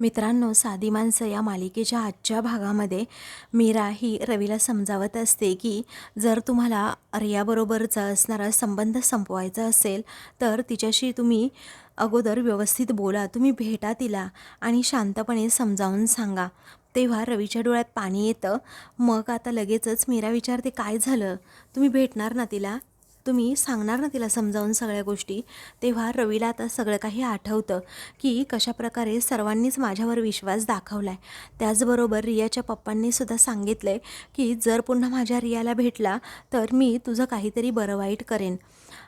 मित्रांनो साधी माणसं या मालिकेच्या आजच्या भागामध्ये मीरा ही रवीला समजावत असते की जर तुम्हाला रियाबरोबरचा असणारा संबंध संपवायचा असेल तर तिच्याशी तुम्ही अगोदर व्यवस्थित बोला तुम्ही भेटा तिला आणि शांतपणे समजावून सांगा. तेव्हा रवीच्या डोळ्यात पाणी येतं. मग आता लगेचच मीरा विचारते काय झालं? तुम्ही भेटणार ना तिला? तुम्ही सांगणार ना तिला समजावून सगळ्या गोष्टी? तेव्हा रवीला आता सगळं काही आठवतं की कशाप्रकारे सर्वांनीच माझ्यावर विश्वास दाखवला आहे त्याचबरोबर रियाच्या पप्पांनी सुद्धा सांगितलं आहे की जर पुन्हा माझ्या रियाला भेटला तर मी तुझं काहीतरी बरं वाईट करेन.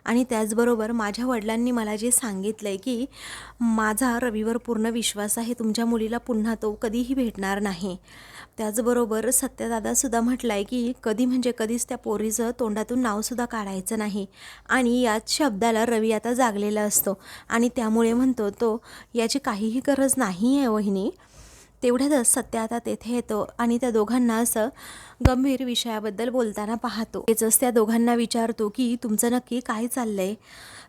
आणि त्याचबरोबर माझ्या वडिलांनी मला जे सांगितलं आहे की माझा रवीवर पूर्ण विश्वास आहे तुमच्या मुलीला पुन्हा तो कधीही भेटणार नाही. त्याचबरोबर सत्यदादासुद्धा म्हटलं आहे की कधी म्हणजे कधीच त्या पोरीचं तोंडातून नावसुद्धा काढायचं नाही. आणि याच शब्दाला रवी आता जागलेला असतो. आणि त्यामुळे म्हणतो तो याची काहीही गरज नाही आहे वहिनी. तेवढ्यातच सत्य आता तेथे येतो आणि त्या दोघांना असं गंभीर विषयाबद्दल बोलताना पाहतो. तेच त्या दोघांना विचारतो की तुमचं नक्की काय चाललंय?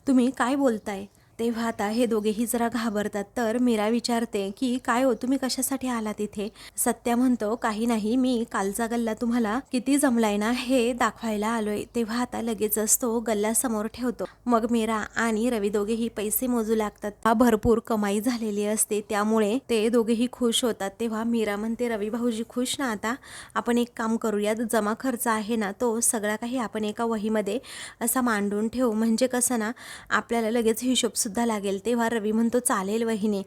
तुम्ही काय बोलताय? तेव्हा आता हे दोघेही जरा घाबरतात. तर मीरा विचारते की काय हो तुम्ही कशासाठी आला तिथे सत्या म्हणतो काही नाही मी कालचा गल्ला तुम्हाला किती जमलाय ना हे दाखवायला आलोय. तेव्हा आता लगेचच तो गल्ला समोर ठेवतो. मग मीरा आणि रवी दोघेही पैसे मोजू लागतात. भरपूर कमाई झालेली असते त्यामुळे ते दोघेही खुश होतात. तेव्हा मीरा म्हणते रवी भाऊजी खुश ना आता? आपण एक काम करूयात जमा खर्च आहे ना तो सगळा काही आपण एका वहीमध्ये असा मांडून ठेवू. म्हणजे कसं ना आपल्याला लगेच हिशोब सुद्धा लागेल. तेव्हा रवी म्हणतो चालेल वहिनी.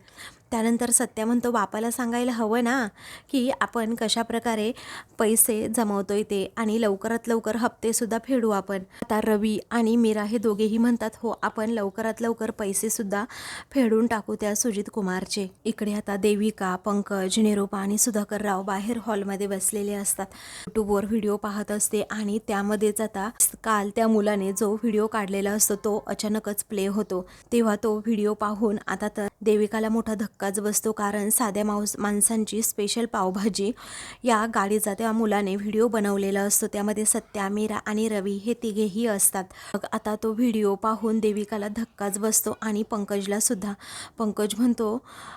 त्यानंतर सत्या म्हणतो बापाला सांगायला हवं ना की आपण कशा प्रकारे पैसे जमवतोय ते आणि लवकरात लवकर हप्तेसुद्धा फेडू आपण. आता रवी आणि मीरा हे दोघेही म्हणतात हो आपण लवकरात लवकर पैसेसुद्धा फेडून टाकू त्या सुजित कुमारचे. इकडे आता देविका पंकज निरूपा आणि सुधाकर राव बाहेर हॉलमध्ये बसलेले असतात. यूट्यूबवर व्हिडिओ पाहत असते आणि त्यामध्येच आता काल त्या मुलाने जो व्हिडिओ काढलेला असतो तो अचानकच प्ले होतो. तेव्हा तो व्हिडिओ पाहून आता तर देविकाला मोठा धक्काच बसतो कारण साध्या माऊस माणसांची स्पेशल पावभाजी या गाडीचा त्या मुलाने व्हिडिओ बनवलेला असतो. त्यामध्ये सत्या मीरा आणि रवी हे तिघेही असतात. मग आता तो व्हिडिओ पाहून देविकाला धक्काच बसतो आणि पंकजला सुद्धा. पंकज म्हणतो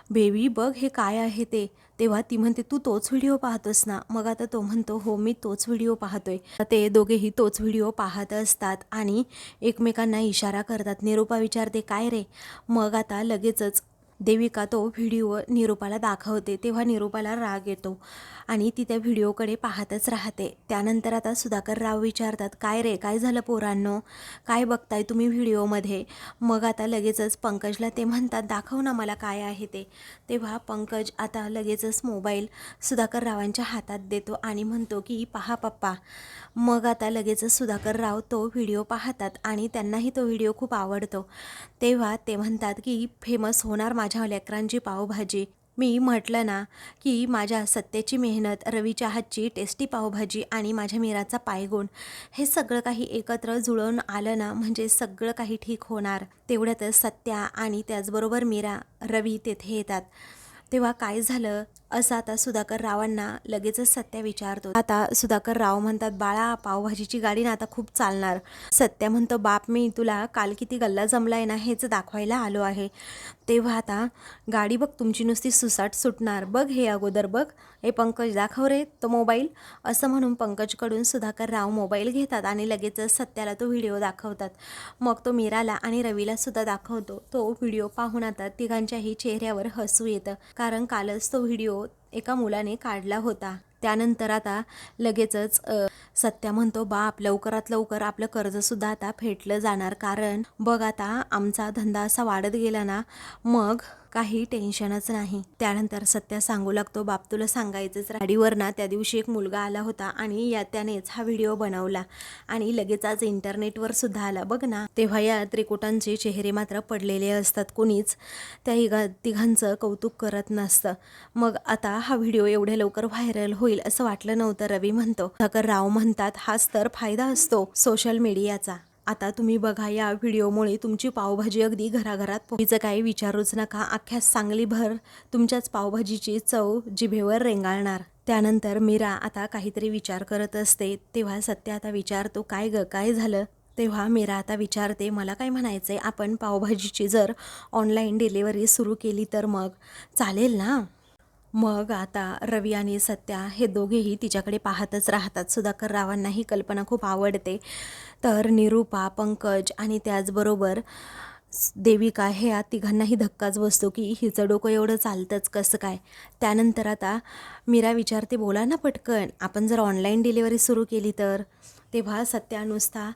बेबी बघ हे काय आहे ते. तेव्हा ती म्हणते तू तोच व्हिडिओ पाहतोस ना. मग आता तो म्हणतो हो मी तोच व्हिडिओ पाहतोय. ते दोघेही तोच व्हिडिओ पाहत असतात आणि एकमेकांना इशारा करतात. निरूपा विचारते काय रे? मग आता लगेचच देविका तो व्हिडिओ निरूपाला दाखवते तेव्हा निरूपाला राग येतो. आणि ती त्या व्हिडिओकडे पाहतच राहते. त्यानंतर आता सुधाकर राव विचारतात काय रे काय झालं पोरांनो? काय बघताय तुम्ही व्हिडिओमध्ये? मग आता लगेचच पंकजला ते म्हणतात दाखव ना मला काय आहे ते. तेव्हा पंकज आता लगेचच मोबाईल सुधाकर रावांच्या हातात देतो आणि म्हणतो की पहा पप्पा. मग आता लगेचच सुधाकर राव तो व्हिडिओ पाहतात आणि त्यांनाही तो व्हिडिओ खूप आवडतो. तेव्हा ते म्हणतात की फेमस होणार माझ्या लेकरांची पावभाजी. मी म्हटलं ना की माझ्या सत्याची मेहनत रवीच्या हातची टेस्टी पावभाजी आणि माझ्या मीराचा पायगुण हे सगळं काही एकत्र जुळवून आलं ना म्हणजे सगळं काही ठीक होणार. तेवढ्यातच सत्या आणि त्याचबरोबर मीरा रवी तेथे येतात. तेव्हा काय झालं? असं आता सुधाकर रावांना लगेचच सत्या विचारतो. आता सुधाकर राव म्हणतात बाळा पावभाजीची गाडी ना आता खूप चालणार. सत्या म्हणतो बाप मी तुला काल किती गल्ला जमलाय ना हेच दाखवायला आलो आहे. तेव्हा आता गाडी बघ तुमची नुसती सुसाट सुटणार. बघ हे अगोदर बघ. हे पंकज दाखव रे तो मोबाईल. असं म्हणून पंकजकडून सुधाकर राव मोबाईल घेतात आणि लगेचच सत्याला तो व्हिडिओ दाखवतात. मग तो मीराला आणि रवीला सुद्धा दाखवतो. तो व्हिडिओ पाहून आता तिघांच्याही चेहऱ्यावर हसू येतं. कारण कालच तो व्हिडिओ एका मुलाने काढला होता. त्यानंतर आता लगेचच सत्या म्हणतो बाप लवकरात लवकर आपलं कर्जसुद्धा आता फेटलं जाणार. कारण बघ आता आमचा धंदा असा वाढत गेला ना मग काही टेन्शनच नाही. त्यानंतर सत्या सांगू लागतो बाप तुला सांगायचंच गाडीवर ना त्या दिवशी एक मुलगा आला होता आणि या त्यानेच हा व्हिडिओ बनवला आणि लगेच आज इंटरनेटवर सुद्धा आला. बघ ना तेव्हा या त्रिकुटांचे चेहरे मात्र पडलेले असतात. कोणीच त्या हिगा तिघांचं कौतुक करत नसतं. मग आता हा व्हिडिओ एवढ्या लवकर व्हायरल होईल असं वाटलं नव्हतं रवी म्हणतो. ठकर राव म्हणतात हाच तर फायदा असतो सोशल मीडियाचा. आता तुम्ही बघा या व्हिडिओमुळे तुमची पावभाजी अगदी घराघरात पोहोचीचं काही विचारूच नका. अख्ख्या सांगलीभर तुमच्याच पावभाजीची चव जिभेवर रेंगाळणार. त्यानंतर मीरा आता काहीतरी विचार करत असते. तेव्हा सत्य आता विचारतो काय ग काय झालं? तेव्हा मीरा आता विचारते मला काय म्हणायचं आहे आपण पावभाजीची जर ऑनलाईन डिलिव्हरी सुरू केली तर मग? चालेल ना. मग आता रवी आणि सत्या हे दोघेही तिच्याकडे पाहतच राहतात. सुधाकर रावांना ही कल्पना खूप आवडते. तर निरूपा पंकज आणि त्याचबरोबर देविका हे या तिघांनाही धक्काच बसतो की हिचं डोकं एवढं चालतंच कसं काय? त्यानंतर आता मीरा विचारते बोला ना पटकन आपण जर ऑनलाईन डिलिव्हरी सुरू केली तर? तेव्हा सत्या नुसता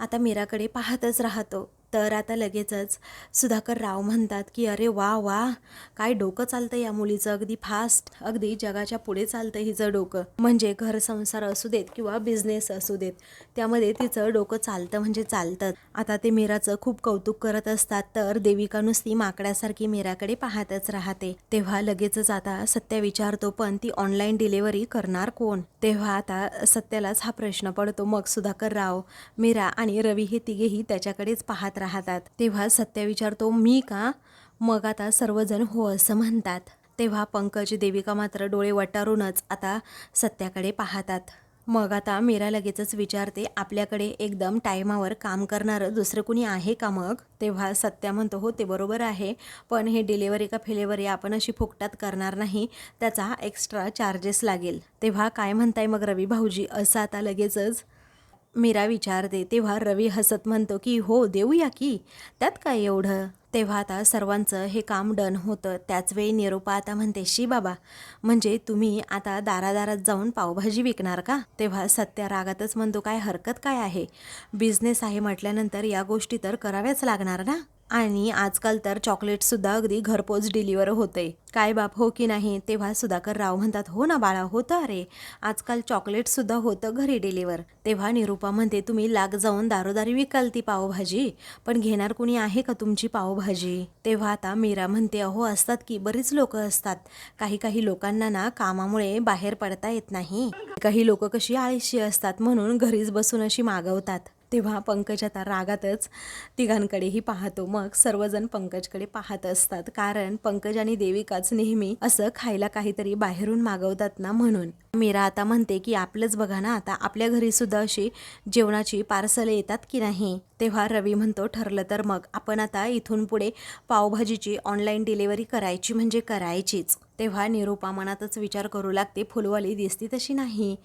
आता मीराकडे पाहतच राहतो. तर आता लगेचच सुधाकर राव म्हणतात की अरे वा वा काय डोकं चालतं या मुलीचं. अगदी फास्ट अगदी जगाच्या पुढे चालतं हिचं डोकं. म्हणजे घर संसार असू देत किंवा बिझनेस असू देत त्यामध्ये तिचं डोकं चालतं म्हणजे चालतं. आता ते मीराचं खूप कौतुक करत असतात तर देविका नुसती माकड्यासारखी मीराकडे पाहतच राहते. तेव्हा लगेचच आता सत्या विचारतो पण ती ऑनलाईन डिलिव्हरी करणार कोण? तेव्हा आता सत्यालाच हा प्रश्न पडतो. मग सुधाकर राव मीरा आणि रवी हे तिघेही त्याच्याकडेच पाहत राहतात. तेव्हा सत्या विचारतो मी का? मग आता सर्वजण हो असं म्हणतात. तेव्हा पंकज देविका मात्र डोळे वटारूनच आता सत्याकडे पाहतात. मग आता मीरा लगेचच विचारते आपल्याकडे एकदम टायमावर काम करणारं दुसरं कुणी आहे का मग? तेव्हा सत्या म्हणतो हो ते बरोबर आहे पण हे डिलेवरी का फिलेवरी आपण अशी फुकटात करणार नाही त्याचा एक्स्ट्रा चार्जेस लागेल. तेव्हा काय म्हणताय मग रवी भाऊजी? असं आता लगेचच मीरा विचारते. तेव्हा रवी हसत म्हणतो की हो देऊया की त्यात काय एवढं? तेव्हा आता सर्वांचं हे काम डन होतं. त्याच वेळी निरोपा आता म्हणते शी बाबा म्हणजे तुम्ही आता दारादारात जाऊन पावभाजी विकणार का? तेव्हा सत्या रागातच म्हणतो काय हरकत काय आहे? बिझनेस आहे म्हटल्यानंतर या गोष्टी तर कराव्याच लागणार ना? आणि आजकाल तर चॉकलेटसुद्धा अगदी घरपोच डिलिव्हर होते. काय बाप हो की नाही? तेव्हा सुधाकर राव म्हणतात हो ना बाळा होतं अरे. आजकाल चॉकलेटसुद्धा होतं घरी डिलिव्हर तेव्हा निरूपा म्हणते तुम्ही लाग जाऊन दारोदारी विकाल ती पावभाजी पण घेणार कुणी आहे का तुमची पावभाजी? तेव्हा आता मीरा म्हणते अहो असतात की बरीच लोक असतात. काही काही लोकांना ना कामामुळे बाहेर पडता येत नाही. काही लोक कशी आळशी असतात म्हणून घरीच बसून अशी मागवतात. तेव्हा पंकज आता रागातच तिघांकडेही पाहतो. मग सर्वजण पंकजकडे पाहत असतात. कारण पंकज आणि देविकाच नेहमी असं खायला काहीतरी बाहेरून मागवतात ना म्हणून. मीरा आता म्हणते की आपलंच बघा ना आता आपल्या घरी सुद्धा अशी जेवणाची पार्सल येतात की नाही? तेव्हा रवी म्हणतो ठरलं तर मग. आपण आता इथून पुढे पावभाजीची ऑनलाईन डिलिव्हरी करायची म्हणजे करायचीच. तेव्हा निरूपा मनातच विचार करू लागते फुलवाली दिसती तशी नाही.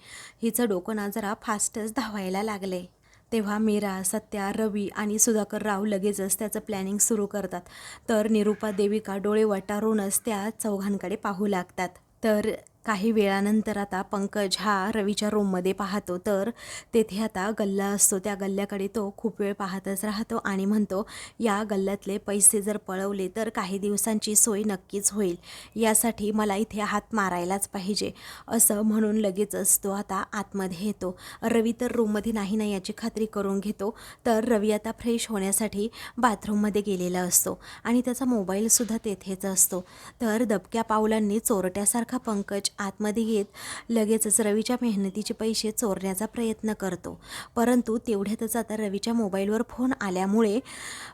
हिचं डोकं ना जरा फास्टच धावायला लागले तेव्हा मीरा सत्या रवी आणि सुधाकर राव लगेचच त्याचं प्लॅनिंग सुरू करतात. तर निरूपा देविका डोळे वटारूनच त्या चौघांकडे पाहू लागतात. तर काही वेळानंतर आता पंकज हा रवीच्या रूममध्ये पाहतो. तर तेथे आता गल्ला असतो. त्या गल्ल्याकडे तो खूप वेळ पाहतच राहतो आणि म्हणतो या गल्ल्यातले पैसे जर पळवले तर काही दिवसांची सोय नक्कीच होईल. यासाठी मला इथे हात मारायलाच पाहिजे. असं म्हणून लगेचच तो आता आतमध्ये येतो. रवी तर रूममध्ये नाही ना याची खात्री करून घेतो. तर रवी आता फ्रेश होण्यासाठी बाथरूममध्ये गेलेला असतो आणि त्याचा मोबाईलसुद्धा तेथेच असतो. तर दबक्या पावलांनी चोरट्यासारखा पंकज आतमध्ये घेत लगेचच रवीच्या मेहनतीचे पैसे चोरण्याचा प्रयत्न करतो. परंतु तेवढ्यातच आता रवीच्या मोबाईलवर फोन आल्यामुळे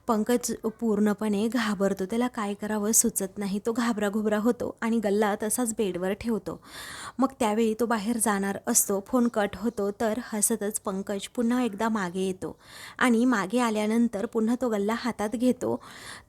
पंकज पूर्णपणे घाबरतो. त्याला काय करावं सुचत नाही. तो घाबरा घुबरा होतो आणि गल्ला तसाच बेडवर ठेवतो. मग त्यावेळी तो बाहेर जाणार असतो. फोन कट होतो तर हसतच पंकज पुन्हा एकदा मागे येतो. आणि मागे आल्यानंतर पुन्हा तो गल्ला हातात घेतो.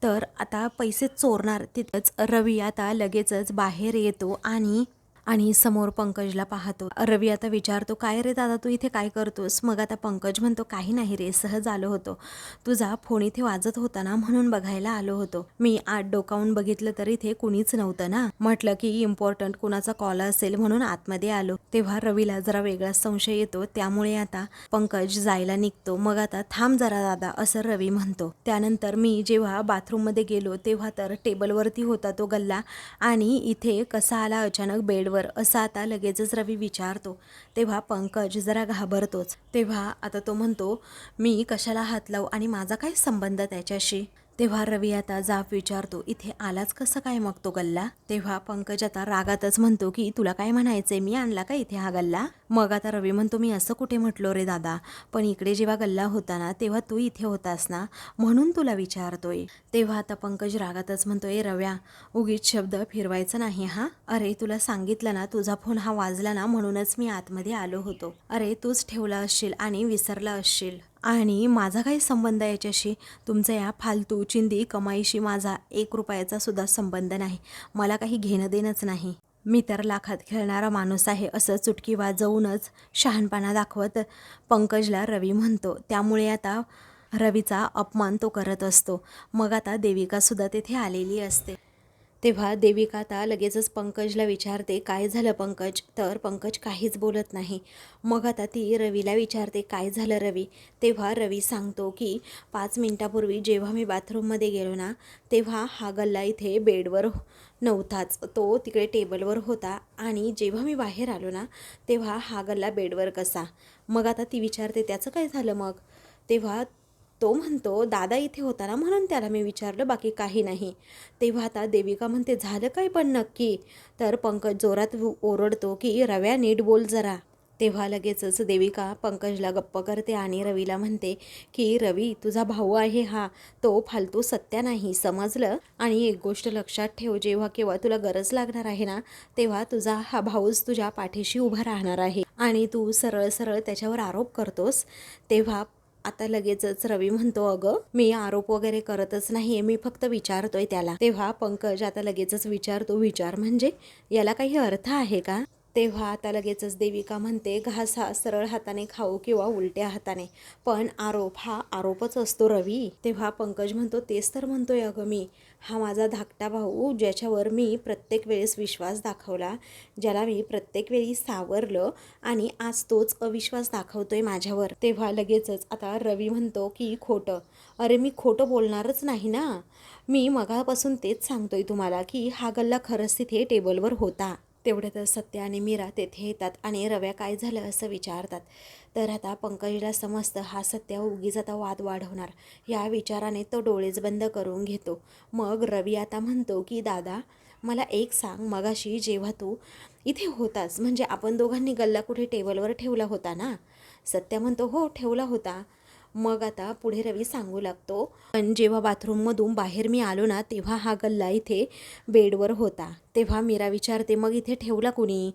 तर आता पैसे चोरणार तिथंच रवी आता लगेचच बाहेर येतो आणि आणि समोर पंकजला पाहतो. रवी आता विचारतो काय रे दादा तू इथे काय करतोस? मग आता पंकज म्हणतो काही नाही रे सहज आलो होतो. तुझा फोन इथे वाजत होता ना म्हणून बघायला आलो होतो. मी आत डोकावून बघितलं तर इथे कुणीच नव्हतं ना. म्हटलं की इम्पॉर्टंट कुणाचा कॉल असेल म्हणून आतमध्ये आलो. तेव्हा रवीला जरा वेगळा संशय येतो. त्यामुळे आता पंकज जायला निघतो. मग आता थांब जरा दादा असं रवी म्हणतो. त्यानंतर मी जेव्हा बाथरूममध्ये गेलो तेव्हा तर टेबलवरती होता तो गल्ला. आणि इथे कसा आला अचानक बेड बेडवर असं आता लगेचच रवी विचारतो. तेव्हा पंकज जरा घाबरतोच. तेव्हा आता तो म्हणतो मी कशाला हात लावू आणि माझा काय संबंध त्याच्याशी? तेव्हा रवी आता जाब विचारतो इथे आलाच कसं काय मग तो गल्ला? तेव्हा पंकज आता रागातच म्हणतो की तुला काय म्हणायचंय? मी आणला का इथे हा गल्ला? मग आता रवी म्हणतो मी असं कुठे म्हटलो रे दादा? पण इकडे जेव्हा गल्ला होता ना तेव्हा तू इथे होतास ना? म्हणून तुला विचारतोय. तेव्हा आता पंकज रागातच म्हणतोय रव्या उगीच शब्द फिरवायचा नाही हा? अरे तुला सांगितलं ना तुझा फोन हा वाजला ना म्हणूनच मी आतमध्ये आलो होतो. अरे तूच ठेवला असशील आणि विसरला असशील. आणि माझा काही संबंध याच्याशी? तुमचा या फालतू चिंदी कमाईशी माझा एक रुपयाचा सुद्धा संबंध नाही. मला काही घेणं देणंच नाही. मी तर लाखात खेळणारा माणूस आहे असं चुटकी वाजवूनच शहाणपणा दाखवत पंकजला रवी म्हणतो. त्यामुळे आता रवीचा अपमान तो करत असतो. मग आता देविकासुद्धा तेथे आलेली असते. तेव्हा देविका आता लगेचच पंकजला विचारते काय झालं पंकज? तर पंकज काहीच बोलत नाही. मग आता ती रवीला विचारते काय झालं रवी? तेव्हा रवी सांगतो की पाच मिनटापूर्वी जेव्हा मी बाथरूममध्ये गेलो ना तेव्हा हा गल्ला इथे बेडवर नव्हताच. तो तिकडे टेबलवर होता आणि जेव्हा मी बाहेर आलो ना तेव्हा हा गल्ला बेडवर कसा? मग आता ती विचारते त्याचं काय झालं मग? तेव्हा तो म्हणतो दादा इथे होता ना म्हणून त्याला मी विचारलं बाकी काही नाही. तेव्हा आता देविका म्हणते झालं काय पण नक्की? तर पंकज जोरात ओरडतो की रव्या नीट बोल जरा. तेव्हा लगेचच देविका पंकजला गप्प करते आणि रवीला म्हणते की रवी तुझा भाऊ आहे हा. तो फालतू सत्या नाही समजलं? आणि एक गोष्ट लक्षात ठेव जेव्हा केव्हा तुला गरज लागणार आहे ना तेव्हा तुझा हा भाऊच तुझ्या पाठीशी उभा राहणार आहे आणि तू सरळ सरळ त्याच्यावर आरोप करतोस. तेव्हा आता लगेचच रवी म्हणतो अगं मी आरोप वगैरे करतच नाहीये मी फक्त विचारतोय त्याला. तेव्हा पंकज आता लगेचच विचारतो विचार म्हणजे? याला काही अर्थ आहे का? तेव्हा आता लगेचच देविका म्हणते घास हा सरळ हाताने खाऊ किंवा उलट्या हाताने. पण आरोप हा आरोपच असतो रवी. तेव्हा पंकज म्हणतो तेच तर म्हणतोय अगं मी. हा माझा धाकटा भाऊ ज्याच्यावर मी प्रत्येक वेळेस विश्वास दाखवला ज्याला मी प्रत्येक वेळी सावरलं आणि आज तोच अविश्वास दाखवतोय माझ्यावर. तेव्हा लगेचच आता रवी म्हणतो की खोटं. अरे मी खोटं बोलणारच नाही ना. मी मगापासून तेच सांगतोय तुम्हाला की हा गल्ला खरंच तिथे टेबलवर होता. तेवढ्यातच सत्य आणि मीरा तेथे येतात आणि रव्या काय झालं असं विचारतात. तर आता पंकजला समजतं हा सत्य उगीच आता वाद वाढवणार. या विचाराने तो डोळेच बंद करून घेतो. मग रवी आता म्हणतो की दादा मला एक सांग. मगाशी जेव्हा तू इथे होतास म्हणजे आपण दोघांनी गल्ला कुठे टेबलवर ठेवला होता ना? सत्य म्हणतो हो ठेवला होता. मग आता पुढे रवी सांगू लागतो. पण जेव्हा बाथरूममधून बाहेर मी आलो ना तेव्हा हा गल्ला इथे बेडवर होता. तेव्हा मीरा विचारते मग इथे ठेवला कुणी?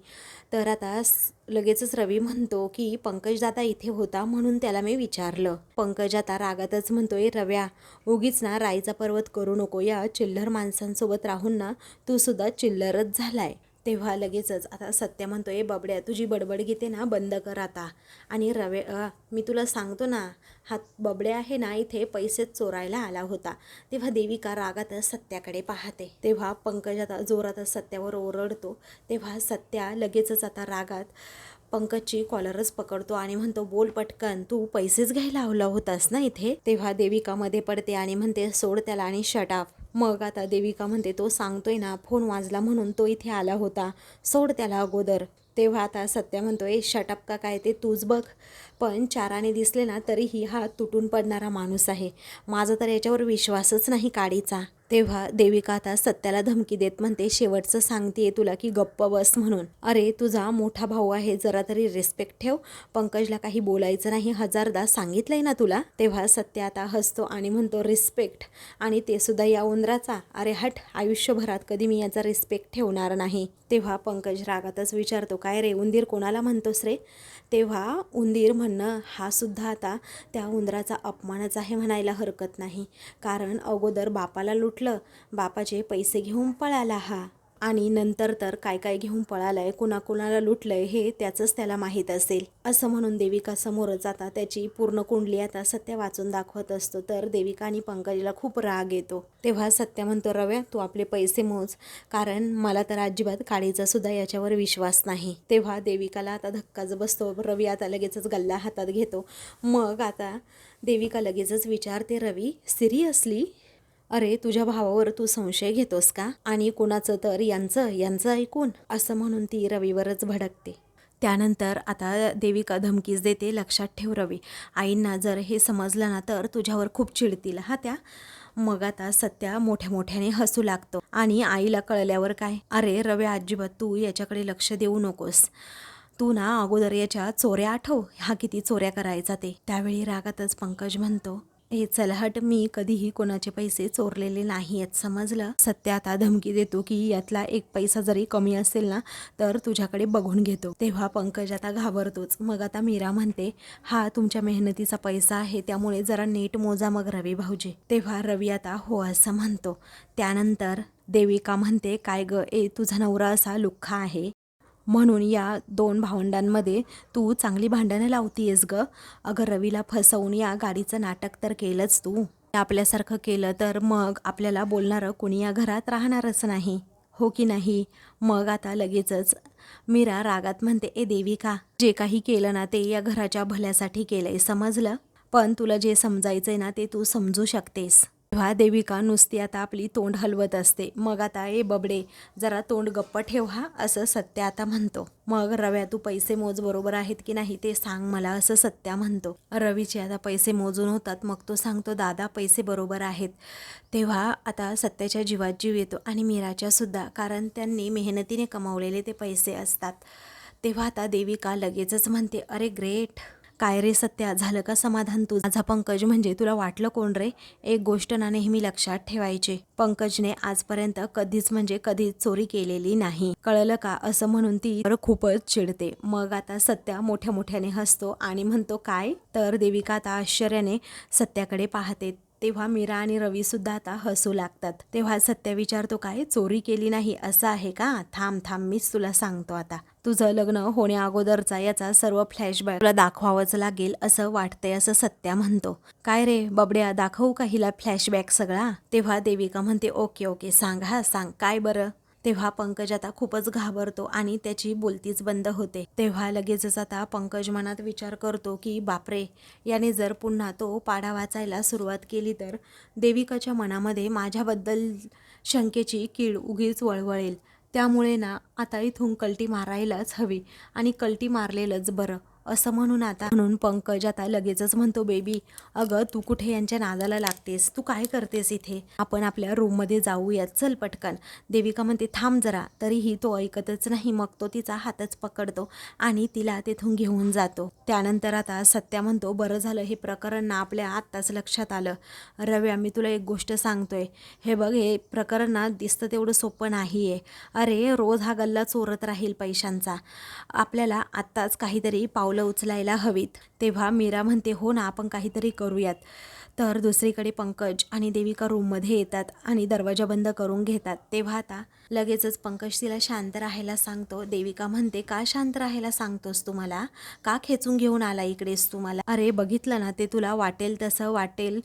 तर आता लगेचच रवी म्हणतो की पंकज दादा इथे होता म्हणून त्याला मी विचारलं. पंकज आता रागातच म्हणतोय रव्या उगीच ना राईचा पर्वत करू नको या चिल्लर माणसांसोबत राहून ना तू सुद्धा चिल्लरच झालाय. तेव्हा लगेचच आता सत्य म्हणतो ए बबड्या तुझी बडबड घेते ना बंद कर आता. आणि रवे मी तुला सांगतो ना हा बबड्या आहे ना इथे पैसे चोरायला आला होता. तेव्हा देविका रागातच सत्याकडे पाहते. तेव्हा पंकज आता जोरातच सत्यावर ओरडतो. तेव्हा सत्या लगेचच आता रागात पंकजची कॉलरच पकडतो आणि म्हणतो बोल पटकन तू पैसेच घ्यायला लावला होतास ना इथे? तेव्हा देविका मध्ये पडते आणि म्हणते सोड त्याला आणि शटाफ मग आता देविका म्हणते तो सांगतोय ना फोन वाजला म्हणून तो इथे आला होता. सोड त्याला अगोदर. तेव्हा आता सत्या म्हणतोय शटप का काय ते तूच बघ. पण चाराने दिसले ना तरीही हा तुटून पडणारा माणूस आहे. माझा तर याच्यावर विश्वासच नाही काडीचा. तेव्हा देविका आता सत्याला धमकी देत म्हणते शेवटचं सांगते तुला की गप्प बस म्हणून. अरे तुझा मोठा भाऊ आहे जरा तरी रिस्पेक्ट ठेव. पंकजला काही बोलायचं नाही हजारदा सांगितलंय ना तुला. तेव्हा सत्य आता हसतो आणि म्हणतो रिस्पेक्ट आणि ते सुद्धा या उंदराचा. अरे हट आयुष्यभरात कधी मी याचा रिस्पेक्ट ठेवणार नाही. तेव्हा पंकज रागातच विचारतो काय रे उंदीर कोणाला म्हणतोस रे? तेव्हा उंदीर म्हण म्हणणं हा सुद्धा आता त्या उंदराचा अपमानच आहे म्हणायला हरकत नाही. कारण अगोदर बापाला लुटलं बापाचे पैसे घेऊन पळाला हा. आणि नंतर तर काय काय घेऊन पळालाय कुणाकुणाला लुटलंय हे त्याचंच त्याला माहीत असेल. असं म्हणून देविका समोरच आता त्याची पूर्ण कुंडली आता सत्य वाचून दाखवत असतो. तर देविका आणि पंकजला खूप राग येतो. तेव्हा सत्य म्हणतो रव्या तू आपले पैसे मोज. कारण मला तर अजिबात काळीचा सुद्धा याच्यावर विश्वास नाही. तेव्हा देविकाला आता धक्काच बसतो. रवी आता लगेचच गल्ला हातात घेतो. मग आता देविका लगेचच विचारते रवी सिरियसली अरे तुझ्या भावावर तू संशय घेतोस का? आणि कोणाचं तर यांचं यांचं ऐकून? असं म्हणून ती रवीवरच भडकते. त्यानंतर आता देविका धमकीच देते लक्षात ठेव रवी. आईंना जर हे समजलं ना तर तुझ्यावर खूप चिडतील हा त्या? मग आता सत्या मोठ्या मोठ्याने हसू लागतो. आणि आईला कळल्यावर काय? अरे रवे अजिबात तू याच्याकडे लक्ष देऊ नकोस. तू ना अगोदर याच्या चोऱ्या आठव. हा किती चोऱ्या करायचा ते. त्यावेळी रागातच पंकज म्हणतो हे चलहट मी कधीही कोणाचे पैसे चोरलेले नाही आहेत समजलं? सत्य आता धमकी देतो की यातला एक पैसा जरी कमी असेल ना तर तुझ्याकडे बघून घेतो. तेव्हा पंकज आता घाबरतोच. मग आता मीरा म्हणते हा तुमच्या मेहनतीचा पैसा आहे त्यामुळे जरा नीट मोजा मग रवी भाऊजी. तेव्हा रवी आता हो असं म्हणतो. त्यानंतर देविका म्हणते काय ग ए तुझा नवरा असा लुख्खा आहे म्हणून या दोन भावंडांमध्ये तू चांगली भांडणं लावतीयस ग. अगं रवीला फसवून या गाडीचं नाटक तर केलंच तू. आपल्यासारखं केलं तर मग आपल्याला बोलणारं कुणी या घरात राहणारच नाही. हो की नाही? मग आता लगेचच मीरा रागात म्हणते ए देविका जे काही केलं ना ते या घराच्या भल्यासाठी केलंय समजलं? पण तुला जे समजायचंय ना ते तू समजू शकतेस. तेव्हा देविका नुसती आता आपली तोंड हलवत असते. मग आता ए बबडे जरा तोंड गप्प ठेव हा असं सत्या आता म्हणतो. मग रव्या तू पैसे मोज बरोबर आहेत की नाही ते सांग मला असं सत्या म्हणतो. रवीचे आता पैसे मोजून होतात. मग तो सांगतो दादा पैसे बरोबर आहेत. तेव्हा आता सत्याच्या जीवात जीव येतो आणि मीराच्या सुद्धा कारण त्यांनी मेहनतीने कमावलेले ते पैसे असतात. तेव्हा आता देविका लगेचच म्हणते अरे ग्रेट. काय रे सत्या? झालं का समाधान तू माझा पंकज म्हणजे तुला वाटलं कोण रे? एक गोष्ट ना नेहमी लक्षात ठेवायची. पंकजने आजपर्यंत कधीच म्हणजे कधीच चोरी केलेली नाही. कळलं का? असं म्हणून ती तर खूपच चिडते. मग आता सत्या मोठ्या मोठ्याने हसतो आणि म्हणतो काय? तर देविका आता आश्चर्याने सत्याकडे पाहते. तेव्हा मीरा आणि रवी सुद्धा आता हसू लागतात. तेव्हा सत्य विचारतो काय चोरी केली नाही? असं आहे का? थांब थांब मीच तुला सांगतो आता. तुझं लग्न होण्या अगोदरचा याचा सर्व फ्लॅशबॅक तुला दाखवावंच लागेल असं वाटतंय असं सत्या म्हणतो. काय रे बबड्या दाखवू का हिला फ्लॅशबॅक सगळा? तेव्हा देविका म्हणते ओके ओके सांग हा सांग काय बरं? तेव्हा पंकज आता खूपच घाबरतो आणि त्याची बोलतीच बंद होते. तेव्हा लगेचच आता पंकज मनात विचार करतो की बापरे याने जर पुन्हा तो पाडा वाचायला सुरुवात केली तर देविकाच्या मनामध्ये माझ्याबद्दल शंकेची कीड उगीच वळवळेल. त्यामुळे ना आता इथून कलटी मारायलाच हवी आणि कलटी मारलेलंच बरं. असं म्हणून आता म्हणून पंकज आता लगेचच म्हणतो बेबी अगं तू कुठे यांच्या नादाला लागतेस? तू काय करतेस इथे? आपण आपल्या रूममध्ये जाऊयात. चल पटकन. देविका म्हणते थांब जरा. तरीही तो ऐकतच नाही. मग तो तिचा हातच पकडतो आणि तिला तिथून घेऊन जातो. त्यानंतर आता सत्या म्हणतो बरं झालं हे प्रकरण ना आपल्या आत्ताच लक्षात आलं. रव्या मी तुला एक गोष्ट सांगतोय. हे बघ हे प्रकरण ना दिसतं तेवढं सोपं नाही आहे अरे रोज हा गल्ला चोरत राहील पैशांचा. आपल्याला आत्ताच काहीतरी पावलं उचलायला हवीत. तेव्हा मीरा म्हणते हो ना आपण काहीतरी करूयात. तर दुसरीकडे पंकज आणि देविका रूममध्ये येतात आणि दरवाजा बंद करून घेतात. तेव्हा आता लगेचच पंकज तिला शांत राहायला सांगतो. देविका म्हणते का शांत राहायला सांगतोस तू मला का खेचून घेऊन आला इकडेस तू मला अरे बघितलं ना ते तुला वाटेल तसं वाटेल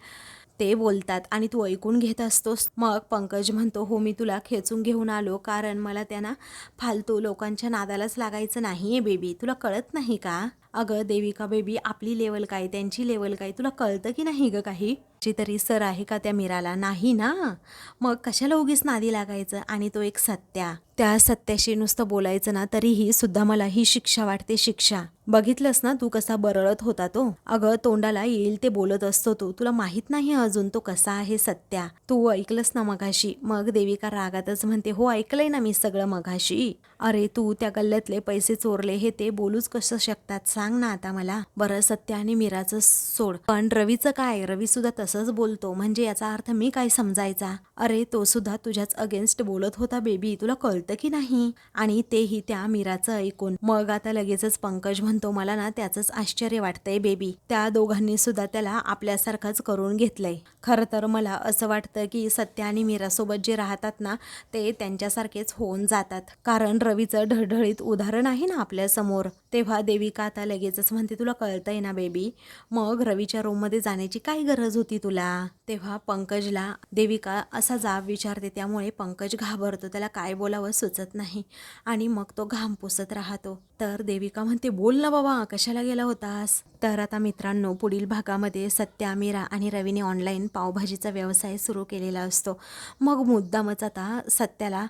ते बोलतात आणि तू ऐकून घेत असतोस. मग पंकज म्हणतो हो मी तुला खेचून घेऊन आलो कारण मला त्यांना फालतू लोकांच्या नादालाच लागायचं नाही आहे बेबी. तुला कळत नाही का? अगं देविका बेबी आपली लेवल काय? त्यांची लेवल काय? तुला कळतं की नाही गं काही? ची तरी सर आहे का त्या मीराला? नाही ना? मग कशाला उगीच नादी लागायचं? आणि तो एक सत्या. त्या सत्याशी नुसतं बोलायचं ना तरीही सुद्धा मला ही शिक्षा वाटते शिक्षा. बघितलंस ना तू कसा बरळत होता तो? अगं तोंडाला येईल ते बोलत असतो तो. तुला माहीत नाही अजून तो कसा आहे सत्या. तू ऐकलंस ना मघाशी? मग देविका रागातच म्हणते हो ऐकलंय ना मी सगळं मघाशी. अरे तू त्या गल्ल्यातले पैसे चोरले हे ते बोलूच कसं शकतात सांग ना आता मला. बरं सत्य आणि मीराचं सोड. पण रवीचं काय? रवी सुद्धा तसंच बोलतो. म्हणजे याचा अर्थ मी काय समजायचा? अरे तो सुद्धा तुझ्याच अगेन्स्ट बोलत होता बेबी तुला कळतं की नाही? आणि तेही त्या मीराचं ऐकून. मग आता लगेचच पंकज म्हणतो मला ना त्याचंच आश्चर्य वाटतंय बेबी त्या दोघांनी सुद्धा त्याला आपल्यासारखंच करून घेतलंय. खरं तर मला असं वाटतं की सत्य आणि मीरासोबत जे राहतात ना ते त्यांच्यासारखेच होऊन जातात. कारण रवीचं ढळढळीत उदाहरण आहे ना आपल्यासमोर. तेव्हा देविका आता लगेचच म्हणते तुला कळतंय ना बेबी मग रवीच्या रूममध्ये जाण्याची काय गरज होती तुला? तेव्हा पंकजला देविका असा जाब विचारते. त्यामुळे पंकज घाबरतो त्याला काय बोलावं सुचत नाही. आणि मग तो घाम पुसत राहतो. तर देविका म्हणते बोल ना बाबा कशाला गेला होतास? तर आता मित्रांनो पुढील भागामध्ये सत्या मीरा आणि रवीने ऑनलाईन पावभाजीचा व्यवसाय सुरू केलेला असतो. मग मुद्दामच आता सत्याला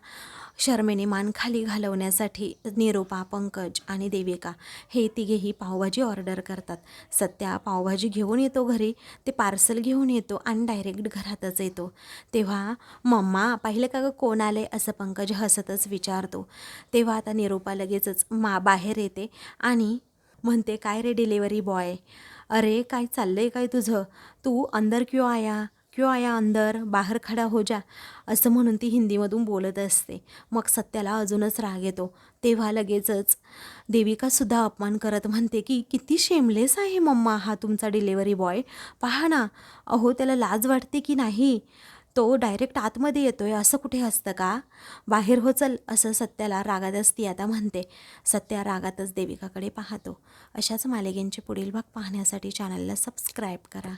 शर्मेने मान खाली घालवण्यासाठी निरोपा पंकज आणि देविका हे तिघेही पावभाजी ऑर्डर करतात. सत्या पावभाजी घेऊन येतो घरी ते पार्सल घेऊन येतो आणि डायरेक्ट घरातच येतो. तेव्हा मम्मा पाहिलं का गं कोण आले असं पंकज हसतच विचारतो. तेव्हा आता निरोपा लगेचच मा बाहेर येते आणि म्हणते काय रे डिलेवरी बॉय अरे काय चाललं आहे काय तुझं? तू अंदर क्यों आया? क्यों आया अंदर बाहेर खडा हो जा असं म्हणून ती हिंदीमधून बोलत असते. मग सत्याला अजूनच राग येतो. तेव्हा लगेचच देविकासुद्धा अपमान करत म्हणते की किती शेमलेस आहे मम्मा हा तुमचा डिलेवरी बॉय पहा ना अहो त्याला लाज वाटते की नाही? तो डायरेक्ट आतमध्ये येतोय असं कुठे असतं का? बाहेर हो चल असं सत्याला रागातच ती आता म्हणते. सत्या रागातच देविकाकडे पाहतो. अशाच मालिकेंचे पुढील भाग पाहण्यासाठी चॅनलला सबस्क्राईब करा.